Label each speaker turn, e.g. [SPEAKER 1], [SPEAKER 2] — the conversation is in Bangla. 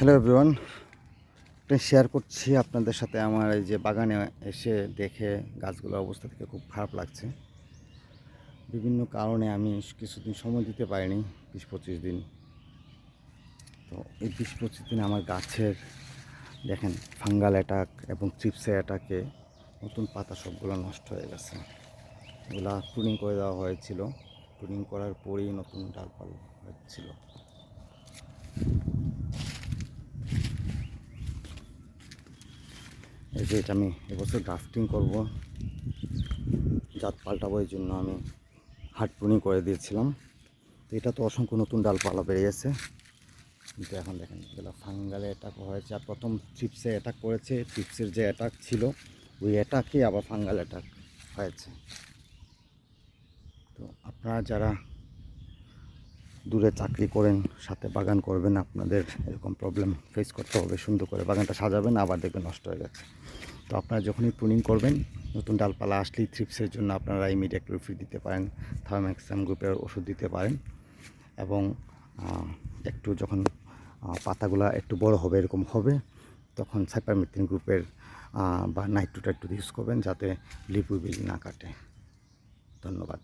[SPEAKER 1] হ্যালো এভরিওয়ান শেয়ার করছি আপনাদের সাথে আমার এই যে বাগানে এসে দেখে গাছগুলোর অবস্থা থেকে খুব খারাপ লাগছে। বিভিন্ন কারণে আমি কিছুদিন সময় দিতে পারিনি, বিশ পঁচিশ দিন। তো এই বিশ পঁচিশ দিন আমার গাছের দেখেন ফাঙ্গাল অ্যাটাক এবং চিপসের অ্যাটাকে নতুন পাতা সবগুলো নষ্ট হয়ে গেছে। এগুলা প্রুনিং করে দেওয়া হয়েছিল। প্রুনিং করার পরেই নতুন ডালপাল হচ্ছিল। এই যে এটা আমি এবছর গ্রাফটিং করব। জাত পাল্টাবো এই জন্য আমি হাট করে দিয়েছিলাম। তো এটা তো অসংখ্য নতুন ডালপালা বেরিয়েছে কিন্তু এখন দেখেন, এগুলো ফাঙ্গালে অ্যাটাক হয়েছে। আর প্রথম চিপসে অ্যাটাক করেছে চিপসের যে অ্যাটাক ছিল, ওই অ্যাটাকে আবার ফাঙ্গাল অ্যাটাক হয়েছে। তো আপনারা যারা দূরে চাকরি করেন, সাথে বাগান করবেন আপনাদের, এরকম প্রবলেম ফেস করতে হবে, সুন্দর করে বাগানটা সাজাবেন, আবার দেখবেন নষ্ট হয়ে গেছে। তো আপনারা যখনই প্রুনিং করবেন, নতুন ডালপালা আসলেই থ্রিপসের জন্য আপনারা ইমিডিয়েট ফ্রি দিতে পারেন থার্মাক্সাম গ্রুপের ওষুধ দিতে পারেন এবং একটু যখন পাতাগুলা একটু বড় হবে, এরকম হবে, তখন সাইপারমিথিন গ্রুপের বা নাইট্রোটা একটু ইউজ করবেন যাতে লিপু বিলি না কাটে। ধন্যবাদ।